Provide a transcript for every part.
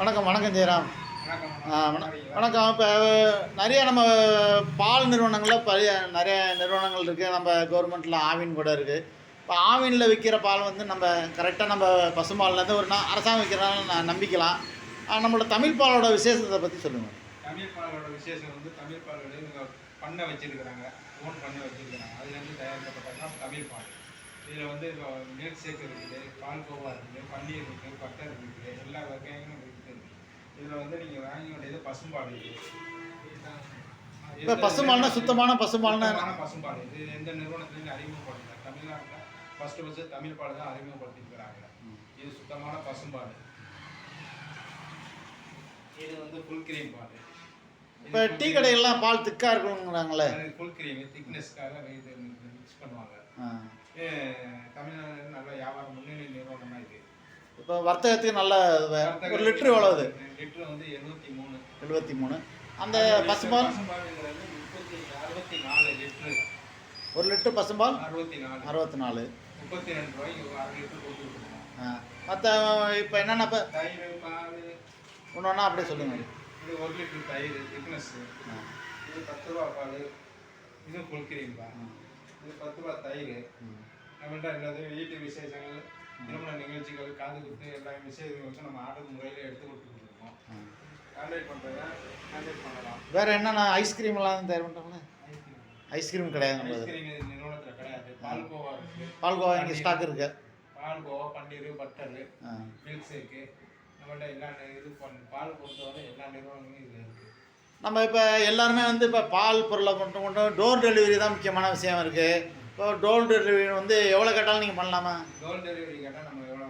வணக்கம் வணக்கம் ஜெயராம். வணக்கம். இப்போ நிறைய நம்ம பால் நிறுவனங்களில் பழைய நிறைய நிறுவனங்கள் இருக்குது நம்ம கவர்மெண்ட்டில் ஆவின் கூட இருக்குது இப்போ ஆவினில் விற்கிற பால் வந்து நம்ம கரெக்டாக நம்ம பசும்பால்லேருந்து ஒரு நான் அரசாங்கம் விற்கிறனால நான் நம்பிக்கலாம். நம்மளோட தமிழ் பாலோட விசேஷத்தை பற்றி சொல்லுங்கள் தமிழ் பாலோட விசேஷம் வந்து தமிழ் இவங்க பண்ணை வச்சிருக்கிறாங்க. ஓன் பண்ணை வச்சிருக்கிறாங்க. அதுலேருந்து தயாரிக்கப்பட்டது தமிழ் பால். இதில் வந்து மில்க் ஷேக் இருக்குது பால் கோவா இருக்குது பன்னீர் இருக்குது பட்டர் இருக்குது எல்லா வகையும் இருக்குது. இதில் வந்து நீங்கள் வாங்க வேண்டியது பசும்பால் இப்போ பசும்பால்னா சுத்தமான பசும்பால்னா பசும்பால் இது எந்த நிறுவனத்துலையும் அறிமுகப்படுத்தல தமிழ்நாட்டில் ஃபஸ்ட்டு ஃபஸ்ட்டு தமிழ் பால் தான் அறிமுகப்படுத்திருக்கிறாங்க. இது சுத்தமான பசும்பால் இது வந்து ஃபுல் கிரீம் பால் இப்போ டீ கடைகள்லாம் பால் திக்காக இருக்கணுங்கிறாங்களே ஃபுல் கிரீம் திக்னஸ்க்காக இது மிக்ஸ் பண்ணுவாங்க. தமிழ்நாடு நல்ல வியாபாரம் முன்னணி நிறுவனம் தான் இது. இப்போ வர்த்தகத்துக்கு நல்ல ஒரு லிட்டர் மூணு எழுபத்தி மூணு. அந்த பசும்பால்? லிட்டரு. ஒரு லிட்ரு பசும்பால்? அறுபத்தி நாலு. லிட்டர் மற்ற இப்போ என்னென்ன இப்போ ஒன்று ஒன்றா அப்படியே சொல்லுங்கள் இது ஒரு லிட்டர் தயிர் திக்னஸ் இது பத்து ரூபா பால். இது தான் இது பத்து ரூபா தயிர். நம்மள்ட்ட எல்லாத்தையும் வீட்டு விசேஷங்கள் திருமண நிகழ்ச்சிகள் காது குத்து எல்லா விசேஷங்களுக்கும் நம்ம ஆர்டர் முறையில் எடுத்து கொடுத்துருக்கோம் கான்டாக்ட் பண்ணுறத கான்டாக்ட் பண்ணலாம். வேறு என்னென்ன ஐஸ்கிரீம்லாம் தயார் பண்ணுறாங்களே ஐஸ்கிரீம் கிடையாது நிறுவனத்தில் கிடையாது. பால்கோவா இருக்குது பால்கோவா இங்கே ஸ்டாக் இருக்கு. Palkova paneer butter. Milk shake நம்மள்ட்ட எல்லா இது பண்ண பால் பொறுத்தவரை எல்லா நிறுவனங்களும் இதில் இருக்குது நம்ம இப்போ எல்லாருமே வந்து இப்போ பால் பொருளை மட்டும் கொண்டு டோர் டெலிவரி தான் முக்கியமான விஷயம் இருக்குது இப்போ டோர் டெலிவரி வந்து எவ்வளோ கேட்டாலும் நீங்கள் பண்ணலாமா? டோர் டெலிவரி கேட்டால் நம்ம எவ்வளோ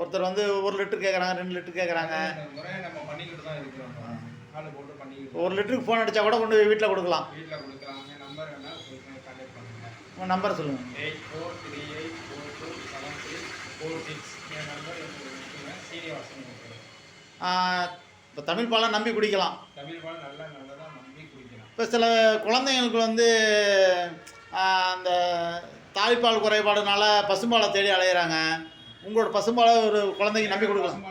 ஒருத்தர் வந்து ஒரு லிட்டர் கேட்குறாங்க ரெண்டு லிட்டர் கேட்குறாங்க ஒரு லிட்டருக்கு ஃபோன் அடித்தா கூட கொண்டு போய் வீட்டில் கொடுக்கலாம். உங்கள் நம்பர் சொல்லுங்கள் eight four three eight four two seven three four six என் நம்பர் சீனிவாசன் இப்போ தமிழ் பாலம் நம்பி குடிக்கலாம். தமிழ் நல்லா நல்லதாக நம்பி குடிக்கலாம் இப்போ சில குழந்தைங்களுக்கு வந்து அந்த தாய்ப்பால் குறைபாடுனால பசும்பாலை தேடி அலையிறாங்க. உங்களோட பசும்பாலை ஒரு குழந்தைக்கு நம்பி கொடுக்கலாம்.